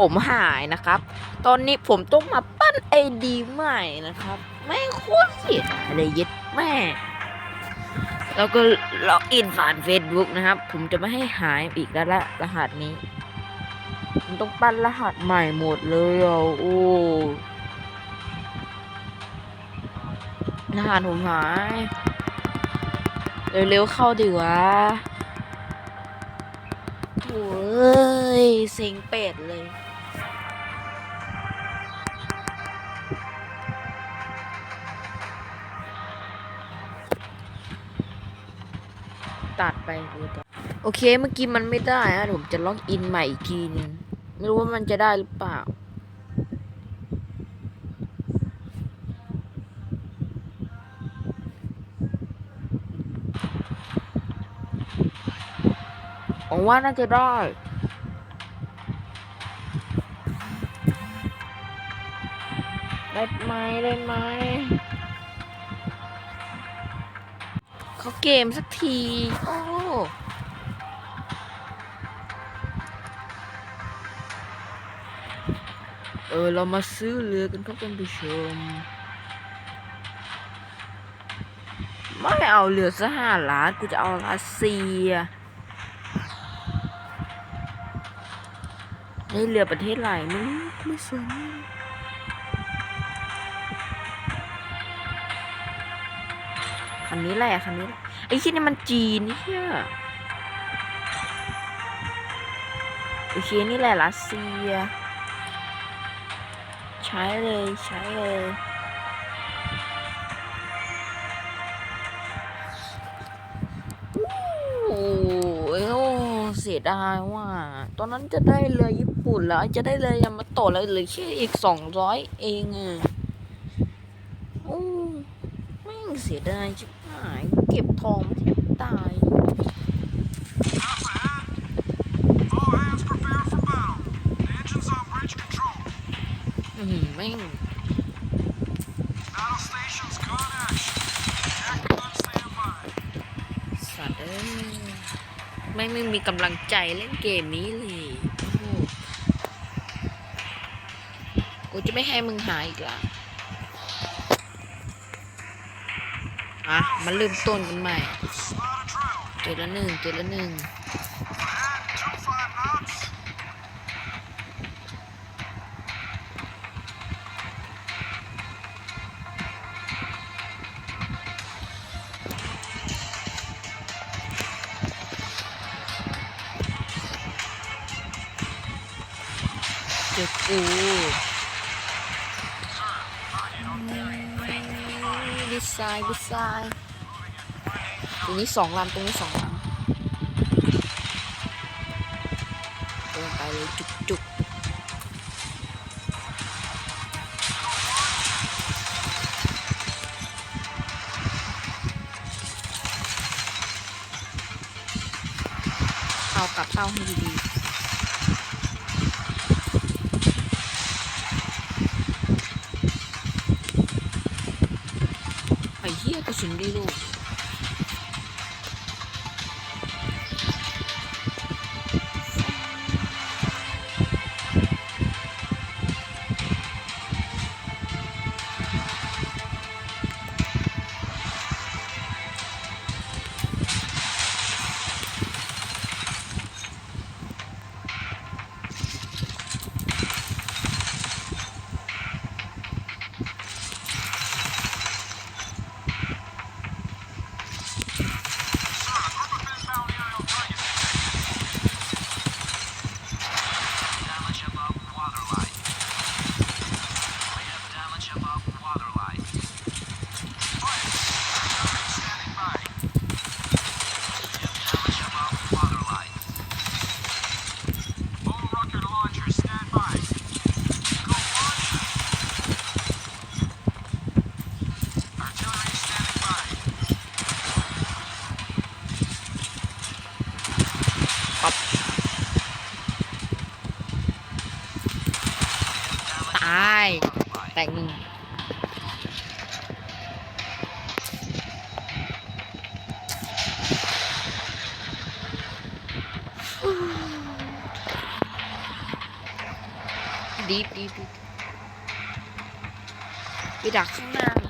ผมหายนะครับ ตอนนี้ผมต้องมาปั้นไอดีใหม่นะครับ ไม่โคตรเสียดายเลยเย็ดแม่แล้วก็ล็อกอินผ่าน Facebook นะครับ ผมจะไม่ให้หายอีกแล้วละรหัสนี้ ผมต้องปั้นรหัสใหม่หมดเลยอะโอ้รหัสผมหาย เร็วๆเข้าดีวะโอ้ยเซ็งเป็ดเลย ตัดไปดูต่อโอเคเมื่อกี้มันไม่ได้ฮะผมจะล็อกอินใหม่อีกทีนึงไม่รู้ว่ามันจะได้หรือเปล่า ผมว่าน่าจะได้ได้ไหมได้ไหม เขาเกมสักที โอ้เออ เรามาซื้อเรือกันครับท่านผู้ชม ไม่เอาเรือซะห้าล้าน กูจะเอารัสเซียได้เรือประเทศไรไม่ไม่สน คันนี้แหละคันนี้ไอ้ที่นี่มันจีนนี่เชี่ยโอเคนี่แหละรัสเซีย ใช้เลยใช้เลยโอ้ยโอ้เสียดายว่า ตอนนั้นจะได้เรือญี่ปุ่นแล้ว จะได้เรือยามาโตแล้วเหลือแค่อีกสองร้อยเองอะโอ้แม่เสียดายชิบ หายเก็บทองแทบตายอืมแม่งสัตว์เอ้ยไม่ไม่มีกำลังใจเล่นเกมนี้เลยกูจะไม่ให้มึงหายอีกละ่ะมาเริ่มต้นกันใหม่ Slot of drill. เจอละหนึ่งเจอละหนึ่ง Ahead, two five knots. เจอกูดีไซน์ดีไซน์ตรงนี้สองลำตรงนี้สองลำเดินไปเลยจุกจุกเอากลับเต้าให้ดีๆ อ้เหี้ แตกหนึ่งดีฟดีฟดีฟไปดักข้างหน้าดีกว่า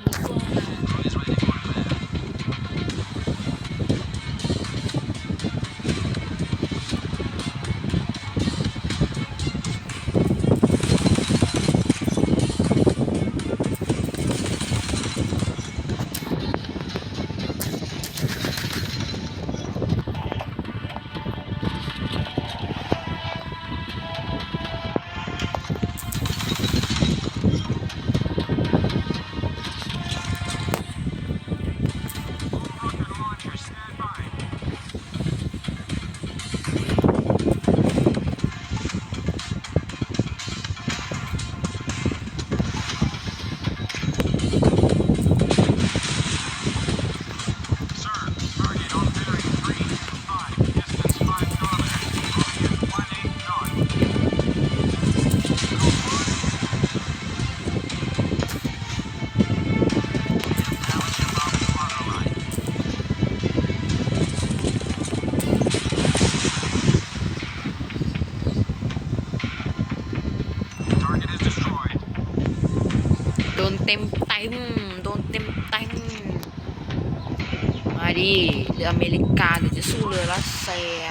ต็มเต็มโดนเต็มเต็มมาดิเรืออเมริกาหรือจะสู้เรือรัสเซีย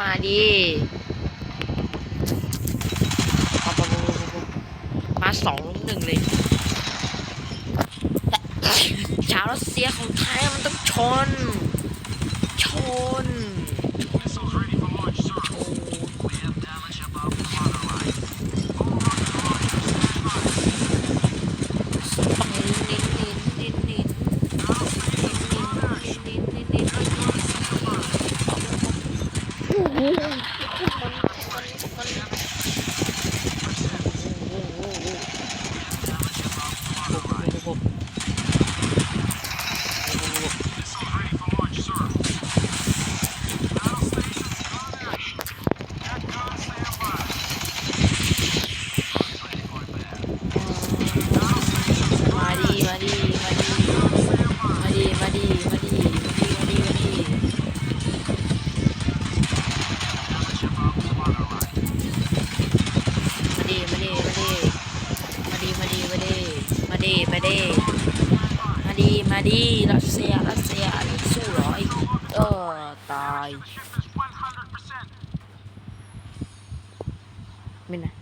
มาดิมาสองลุมหนึ่งเลยชาวรัสเซียของไทยมันต้องชน ชน มาดีมาดีมาดีรัสเซียรัสเซียสู้หรอไอ้เออตายไม่นะ